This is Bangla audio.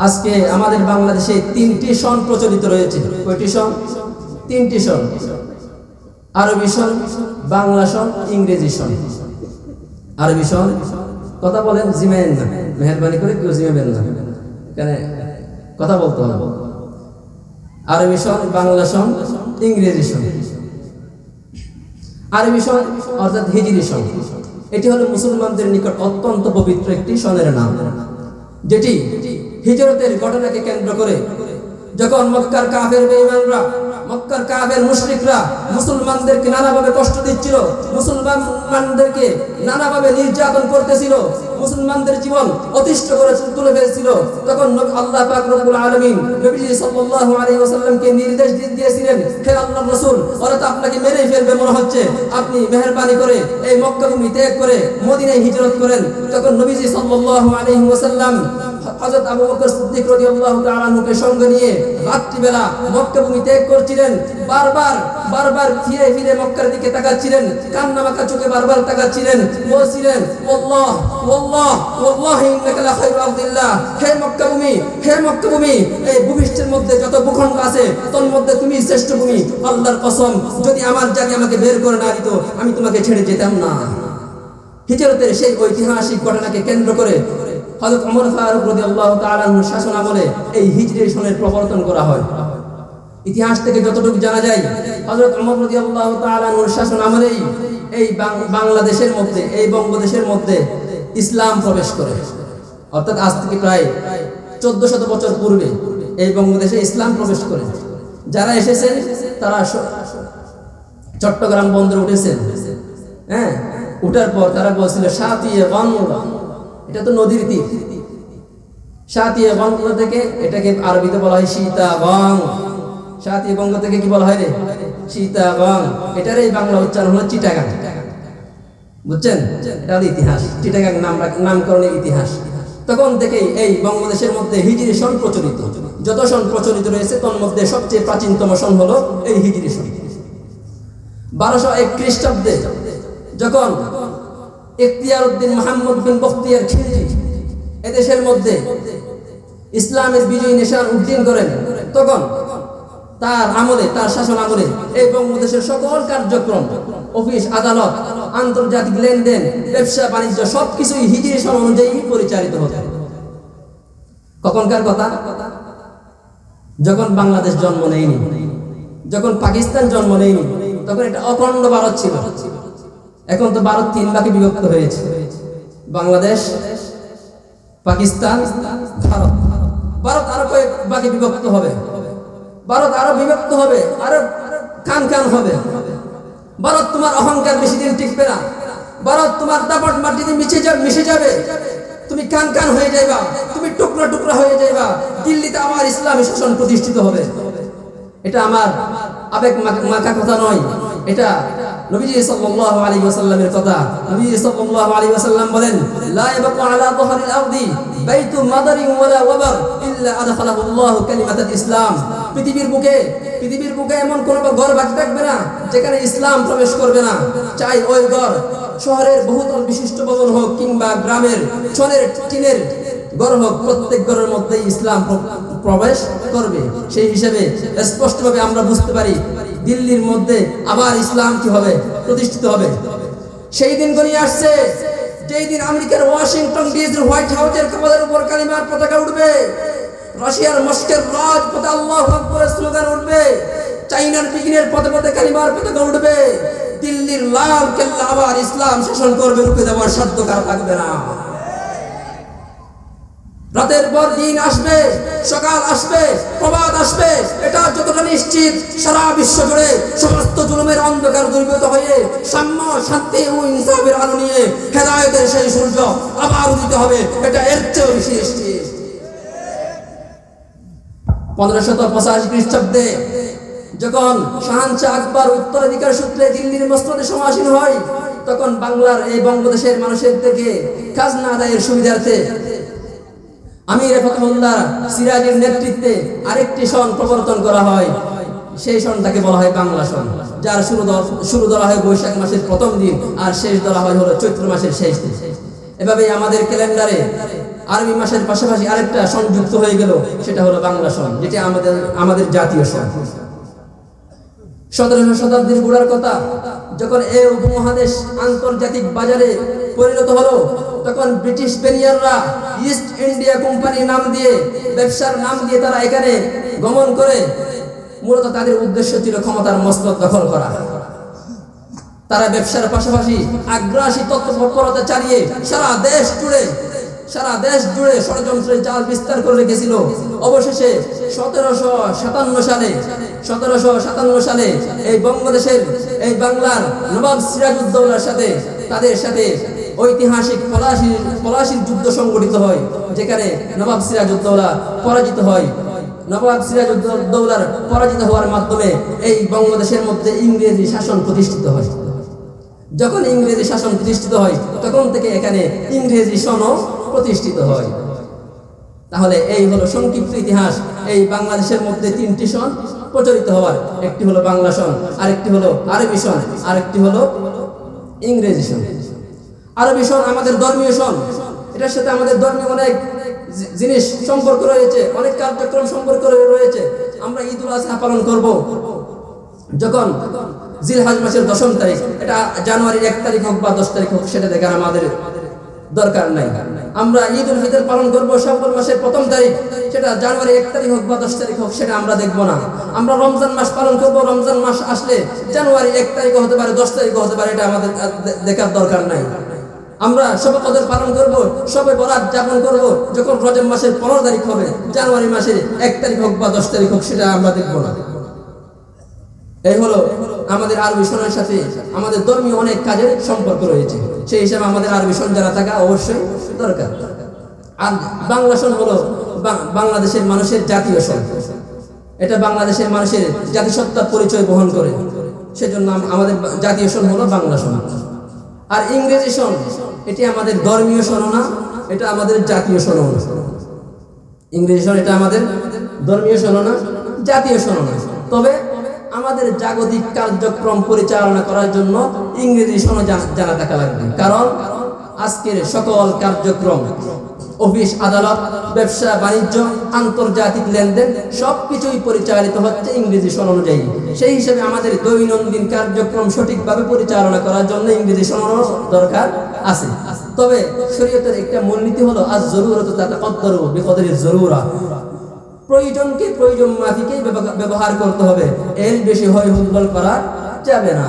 আজকে আমাদের বাংলাদেশে তিনটি সন প্রচলিত রয়েছে। কয়টি সন? তিনটি সন। আরবি সন, বাংলা সন, ইংরেজি সন। আরবি সন, কথা বলেন জিমেন না। মেহরবানি করে কেউ জিমেবেন না। এখানে কথা বলতে হবে। আরবি সন, বাংলা সন, ইংরেজি সন। আরবি সন, অর্থাৎ হিজরি সন। এটি হলো মুসলমানদের নিকট অত্যন্ত পবিত্র একটি সনের নাম। যেটি হিজরতের ঘটনাকে কেন্দ্র করে যখন মক্কার কাফের বেঈমানরা মক্কার কাফের মুশরিকরা মুসলমানদেরকে নানাভাবে কষ্ট দিচ্ছিল, মুসলমানদেরকে নানাভাবে নির্যাতন করতেছিল, মুসলমানদের জীবন অতিষ্ঠ করে তুলে ফেলছিল। তখন আল্লাহ পাক রব্বুল আলামিন নবীজি সাল্লাল্লাহু আলাইহি ওয়াসাল্লামকে নির্দেশ দিয়ে- দিয়েছিলেন, হে আল্লাহর রাসূল, ওরা তো আপনাকে ফেলবে মনে হচ্ছে। আপনি মেহেরবানি করে এই মক্কা ভূমি ত্যাগ করে মদিনায় হিজরত করেন। তখন নবীজি সাল্লাল্লাহু আলাইহি ওয়াসাল্লাম হযরত আবু বকর সিদ্দিক রাদিয়াল্লাহু সঙ্গে নিয়ে রাত্রিবেলা মক্কা ভূমি ত্যাগ করছিলেন। বারবার বারবার ফিরে ফিরে মক্কার দিকে তাকাচ্ছিলেন কান্না মাখা চোখে বারবার তাকাচ্ছিলেন। বলছিলেন আল্লাহ ওয়াল্লাহি ইন্নাকা আরদিল্লাহ হে মক্কা ভূমি হে মক্কা ভূমি এই ভূমিষ্ঠের মধ্যে যত ভূখণ্ড আছে, তোর মধ্যে তুমি শ্রেষ্ঠ ভূমি, আল্লাহর কসম, যদি আমার আমাকে বের করে না দিত, আমি তোমাকে ছেড়ে যেতাম না। হিজরতের সেই ঐতিহাসিক ঘটনাকে কেন্দ্র করে হযরত ওমর ফারুক রাদিয়াল্লাহু তাআলা আনহুর শাসন আমলে এই হিজরি সনের প্রবর্তন করা হয়। ইতিহাস থেকে যতটুকু জানা যায় রাদিয়াল্লাহু তাআলা আনহুর শাসন আমলেই এই বাংলাদেশের মধ্যে, এই বঙ্গদেশের মধ্যে ইসলাম প্রবেশ করে। অর্থাৎ আজ থেকে প্রায় চোদ্দ শত বছর পূর্বে এই বঙ্গদেশে ইসলাম প্রবেশ করে। যারা এসেছেন, তারা চট্টগ্রাম বন্দরে উঠেছেন। হ্যাঁ উঠার পর তারা বলছিল সাতিয়ে গঙ্গা এটা তো নদীর তীর। সাতিয়ে গঙ্গা থেকে এটাকে আরবিতে বলা হয় সীতা গং সাতিয়ে গঙ্গা থেকে কি বলা হয় রে? সীতা এটার এই বাংলা উচ্চারণ হলো চিটাগাং। বুঝছেন? এটা ইতিহাস। চিটাগাং নাম নামকরণের ইতিহাস। তখন থেকেই এই বাংলাদেশের মধ্যে হিজরি সন প্রচলিত। যত সন প্রচলিত রয়েছে তোর মধ্যে সবচেয়ে প্রাচীনতম সন হলো এই হিজরি সন। বারোশো এক খ্রিস্টাব্দে যখন ইখতিয়ার উদ্দিন মোহাম্মদ বিন বখতিয়ার খিলজি এদেশের মধ্যে ইসলামের বিজয়ী নিশান উদ্দিন করেন, তখন তার আমলে, তার শাসন আমলে এই বঙ্গদেশের সকল কার্যক্রম, অফিস, আদালত, আন্তর্জাতিক লেনদেন, ব্যবসা, বাণিজ্য, সবকিছুই হিজরি অনুযায়ী পরিচালিত হতো। কখনকার কথা, যখন বাংলাদেশ জন্ম নেয়নি, যখন পাকিস্তান জন্ম নেয়নি, তখন এটা অখণ্ড ভারত ছিল। এখন তো ভারত তিন ভাগে বিভক্ত হয়েছে। বাংলাদেশ, পাকিস্তান, ভারত। ভারত আরও কয়েক ভাগে বিভক্ত হবে। ভারত আরও বিভক্ত হবে, আরও কান কান হবে। ভারত তোমার অহংকার বেশি দিন টিকবে না। ভারত তোমার দাপট মাটিতে মিশে যাবে মিশে যাবে। তুমি কান কান হয়ে যাইবা, তুমি টুকরা টুকরা হয়ে যাইবা। দিল্লিতে আমার ইসলামী শাসন প্রতিষ্ঠিত হবে। এটা আমার আবেগ মাখা- কথা নয়। এটা ঘর যেখানে ইসলাম প্রবেশ করবে না। চাই ওই ঘর, শহরের বহুতল বিশিষ্ট ভবন হোক কিংবা গ্রামের ছনের টিনের গড় হোক, প্রত্যেক ঘরের মধ্যে ইসলাম প্র- প্রবেশ করবে। সেই হিসেবে স্পষ্টভাবে আমরা বুঝতে পারি দিল্লির মধ্যে আবার ইসলাম কি হবে? প্রতিষ্ঠিত হবে। সেই দিন গনিয়ে আসছে, যেই দিন আমেরিকার ওয়াশিংটন ডিসির হোয়াইট হাউসের কামাদের উপর কালিমার পতাকা উঠবে। রাশিয়ার মস্কের রাজপথে আল্লাহ আকবরের স্লোগান উঠবে। চাইনার পিকিনের পথে পথে কালিমার পতাকা উঠবে। দিল্লির লাল কেল্লা আবার ইসলাম শাসন করবে, রুখে দেওয়ার সাধ্য কার থাকবে না। রাতের পর দিন আসবে, সকাল আসবে, প্রভাত আসবে। এটা যতটা নিশ্চিত, সারা বিশ্ব জুড়ে সমস্ত জুলুমের অন্ধকার দুর্গত হয়ে সাম্য শান্তি ও ইনসাফের আলো নিয়ে হেদায়তের সেই সূর্য আবার উদিত হবে। এটা এর চেয়েও বেশি নিশ্চিত। পনেরোশত পঁচাশি খ্রিস্টাব্দে যখন শাহানশাহ আকবর উত্তরাধিকার সূত্রে দিল্লির মসনদে সমাসীন হয়, তখন বাংলার এই বঙ্গদেশের মানুষের থেকে খাজনা আদায়ের সুবিধার্থে আমির ফতহুল্লাহ সিরাজের নেতৃত্বে আরেকটি সন প্রবর্তন করা হয়। সেই সনটাকে বলা হয় বাংলা সন, যার শুরু শুরু ধরা হয় বৈশাখ মাসের প্রথম দিন আর শেষ ধরা হয় হলো চৈত্র মাসের শেষ দিন। এভাবেই আমাদের ক্যালেন্ডারে আরবি মাসের পাশাপাশি আরেকটা সন যুক্ত হয়ে গেল, সেটা হলো বাংলা সন, যেটি আমাদের আমাদের জাতীয় সন। সতেরোশো শতাব্দীর গোড়ার কথা যখন এই উপমহাদেশ আন্তর্জাতিক বাজারে পরিণত হলো, তখন ব্রিটিশ পেরিয়াররা ইস্ট ইন্ডিয়া কোম্পানি নাম দিয়ে, ব্যবসার নাম দিয়ে তারা এখানে গমন করে, মূলত তাদের উদ্দেশ্য ছিল ক্ষমতার মস্তক দখল করা। তারা ব্যবসার পাশাপাশি আগ্রাসী তত্ত্বপরতা চালিয়ে সারা দেশ জুড়ে সারা দেশ জুড়ে ষড়যন্ত্রের জাল বিস্তার করে রেখেছিল। অবশেষে সতেরোশো সাতান্ন সালে, সতেরোশো সাতান্ন সালে এই বঙ্গদেশের, এই বাংলার নবাব সিরাজউদ্দৌলার সাথে, তাদের সাথে ঐতিহাসিক পলাশির পলাশির যুদ্ধ সংগঠিত হয়, যেখানে নবাব সিরাজউদ্দৌলা পরাজিত হয়। নবাব সিরাজউদ্দৌলার পরাজিত হওয়ার মাধ্যমে এই বঙ্গদেশের মধ্যে ইংরেজি শাসন প্রতিষ্ঠিত হয়। যখন ইংরেজি শাসন প্রতিষ্ঠিত হয়, তখন থেকে এখানে ইংরেজি সনও প্রতিষ্ঠিত হয়। তাহলে এই হলো সংক্ষিপ্ত ইতিহাস। এই বাংলাদেশের মধ্যে তিনটি সন প্রচলিত হওয়ার। একটি হলো বাংলা সন, আরেকটি হলো আরবি সন, আরেকটি হলো ইংরেজি সন। আরবি সন আমাদের ধর্মীয় সন। এটার সাথে আমাদের ধর্মীয় অনেক জিনিস সম্পর্ক রয়েছে, অনেক কার্যক্রম সম্পর্ক রয়েছে। আমরা ঈদ উল আজহা পালন করব। যখন জিলহাজ মাসের দশম তারিখ, এটা জানুয়ারির এক তারিখ হোক বা দশ তারিখ হোক, সেটা দেখার আমাদের দরকার নাই। আমরা ঈদ উল ফিতর পালন করব শাওয়াল মাসের প্রথম তারিখ, সেটা জানুয়ারি এক তারিখ হোক বা দশ তারিখ হোক, সেটা আমরা দেখব না। আমরা রমজান মাস পালন করব, রমজান মাস আসলে জানুয়ারি এক তারিখ হতে পারে, দশ তারিখ হতে পারে, এটা আমাদের দেখার দরকার নাই। আমরা সবে কদর পালন করব, সবে বরাত যাপন করব, যখন রজব মাসের পনেরো তারিখ হবে, জানুয়ারি মাসের এক তারিখ হোক বা দশ তারিখ হোক, সেটা আমরা দেখব না। এই হলো আমাদের আরবি সনের সাথে আমাদের ধর্মীয় অনেক কাজের সম্পর্ক রয়েছে। সেই হিসাবে আমাদের আরবি সন জানা থাকা অবশ্যই দরকার। আর বাংলা সন হলো বাংলাদেশের মানুষের জাতীয় সন। এটা বাংলাদেশের মানুষের জাতিসত্তার পরিচয় বহন করে। সেজন্য আমাদের জাতীয় সন হলো বাংলা সন। আর ইংরেজি সন, এটি আমাদের ধর্মীয় সনও না, এটা আমাদের জাতীয় সনও ইংরেজি সন, এটা আমাদের ধর্মীয় শোনো জাতীয় শোনো তবে আমাদের জাগতিক কার্যক্রম পরিচালনা করার জন্য ইংরেজি জানা থাকা লাগবে। কারণ আজকের সকল কার্যক্রম, অফিস, আদালত, ব্যবসা, বাণিজ্য, আন্তর্জাতিক লেনদেন, সবকিছুই পরিচালিত হচ্ছে ইংরেজি সন অনুযায়ী। সেই হিসেবে আমাদের দৈনন্দিন কার্যক্রম সঠিকভাবে পরিচালনা করার জন্য ইংরেজি সনও দরকার আছে। তবে শরীয়তের একটা মূলনীতি হলো আজ জরুরত তাতে কদ্দর বিকদরের জরুরা প্রয়োজনকে প্রয়োজন মাফিকেই ব্যবহার করতে হবে। এর বেশি হয় হুলবল করা যাবে না।